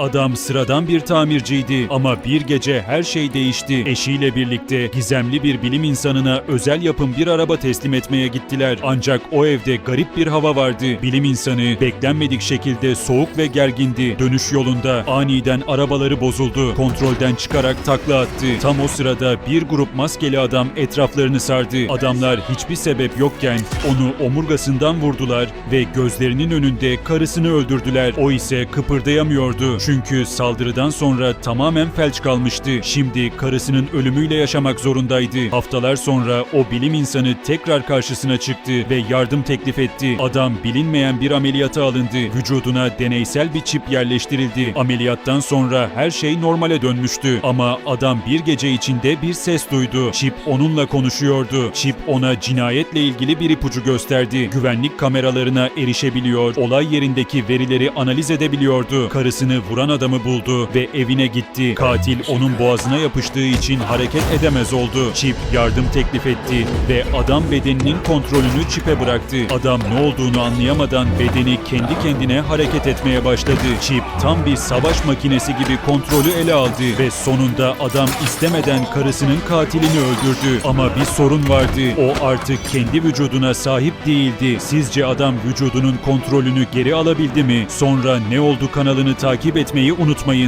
Adam sıradan bir tamirciydi ama bir gece her şey değişti. Eşiyle birlikte gizemli bir bilim insanına özel yapım bir araba teslim etmeye gittiler. Ancak o evde garip bir hava vardı. Bilim insanı beklenmedik şekilde soğuk ve gergindi. Dönüş yolunda aniden arabaları bozuldu. Kontrolden çıkarak takla attı. Tam o sırada bir grup maskeli adam etraflarını sardı. Adamlar hiçbir sebep yokken onu omurgasından vurdular ve gözlerinin önünde karısını öldürdüler. O ise kıpırdayamıyordu. Çünkü saldırıdan sonra tamamen felç kalmıştı. Şimdi karısının ölümüyle yaşamak zorundaydı. Haftalar sonra o bilim insanı tekrar karşısına çıktı ve yardım teklif etti. Adam bilinmeyen bir ameliyata alındı. Vücuduna deneysel bir çip yerleştirildi. Ameliyattan sonra her şey normale dönmüştü. Ama adam bir gece içinde bir ses duydu. Çip onunla konuşuyordu. Çip ona cinayetle ilgili bir ipucu gösterdi. Güvenlik kameralarına erişebiliyor, olay yerindeki verileri analiz edebiliyordu. Karısını vuran adamı buldu ve evine gitti. Katil onun boğazına yapıştığı için hareket edemez oldu. Çip yardım teklif etti ve adam bedeninin kontrolünü çipe bıraktı. Adam ne olduğunu anlayamadan bedeni kendi kendine hareket etmeye başladı. Çip tam bir savaş makinesi gibi kontrolü ele aldı ve sonunda adam istemeden karısının katilini öldürdü. Ama bir sorun vardı. O artık kendi vücuduna sahip değildi. Sizce adam vücudunun kontrolünü geri alabildi mi? Sonra ne oldu kanalını takip etmeyi unutmayın.